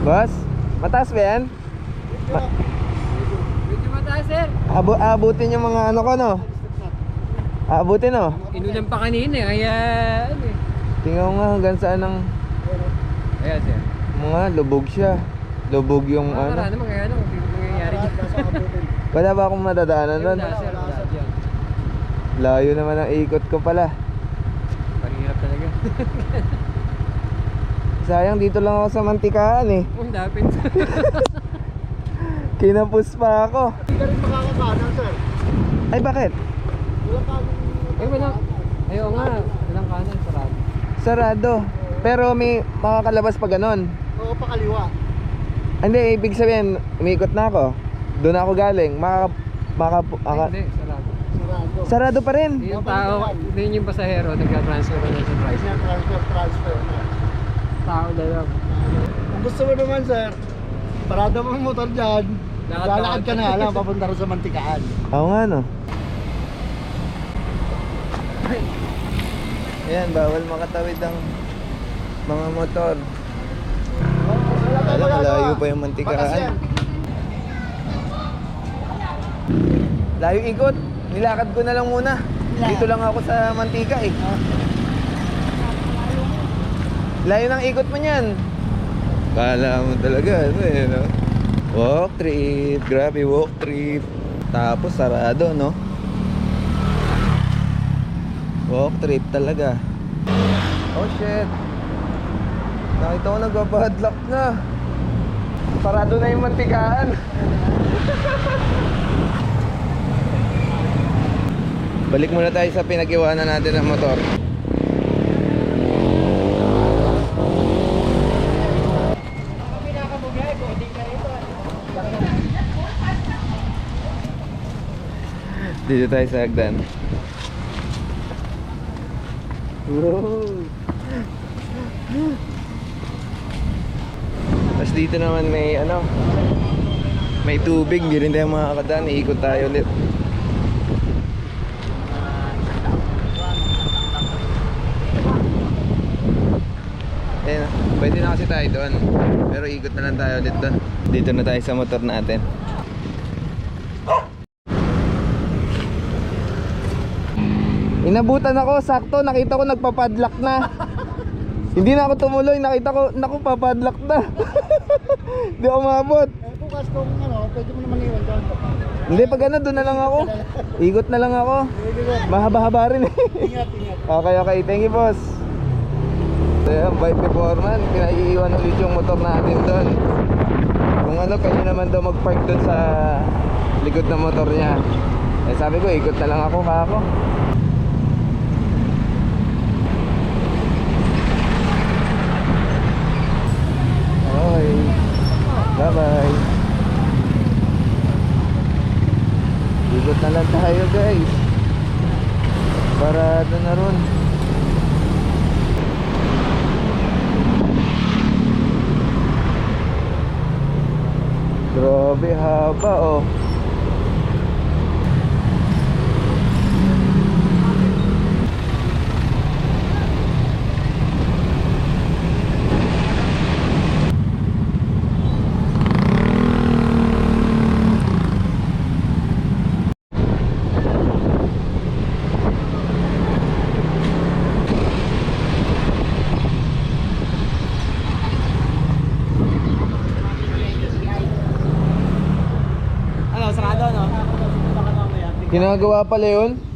Boss, mataas ba yan? Medyo mataas sir. Abo abutin yung mga ano ko, no? Abutin, no? Inulan pa kanina eh, kaya ano eh. Tingnan ko nga hanggang saan ang Ayan sir. mga lubog siya. Lubog yung Ano? Wala ano. naman kaya ano, nangyayari dyan. Wala ba akong madadaanan doon? Wala sir, wala. Layo naman ang ikot ko pala. Parihirap talaga. Sayang dito lang ako sa mantikaan eh. Ang dapit. Kinapus pa ako. Hindi ka rin makakakanan, sir. Ay bakit? Walang kanan. eh wala. Ayaw nga, walang kanan, sarado. Sarado. Pero may makakalabas pa ganon. Oo, pakaliwa. Hindi, ibig sabihin, umikot na ako. Doon ako galing. Maka, maka, Ay, maka, hindi, sarado. Sarado. sarado pa rin. Yung tao, hindi yung pasahero, nagka-transfer na sa price. Yan, transfer, transfer. Tao na lang. Kung gusto mo naman, sir, parada mo ang motor dyan. Lakad- Lalakad ka na lang, papunta rin sa Mantikaan. Oo nga no. Ayan, bawal makatawid ang mga motor. Alam, malayo pa yung mantikaan. Layo ikot. Nilakad ko na lang muna. Dito lang ako sa mantika eh. Layo ng ikot mo niyan. Kala mo talaga ano eh, no? Walk trip, grabe walk trip. Tapos sarado, no? Walk trip talaga. Oh shit. Nakita ko nagbabadlock na. Sarado na yung mantikaan. Balik muna tayo sa pinag-iwanan natin ng motor. Dito tayo sa hagdan. Wow. Tapos dito naman may ano, may tubig, hindi rin tayo makakadaan, iikot tayo ulit. Ayan, pwede na kasi tayo doon. Pero ikot na lang tayo ulit doon. Dito na tayo sa motor natin. Inabutan ako, sakto, nakita ko nagpapadlock na. Hindi na ako tumuloy, nakita ko, naku, papadlock na. Hindi ako maabot. Eh, bukas kung ano, pwede mo naman iwan dyan. Hindi, pag ano, doon na lang ako. Ikot na lang ako. Mahaba-haba rin eh. Ingat, ingat. Okay, okay. Thank you, boss. So yan, bike performance. Pinaiiwan ulit yung motor natin doon. Kung ano, kanya naman daw mag-park doon sa likod ng motor niya. Eh sabi ko, ikot na lang ako kako. Okay. Bye-bye. Ikot na lang tayo, guys. Parado na ron. Grabe haba oh. Ano, sarado no? Ginagawa pala yun?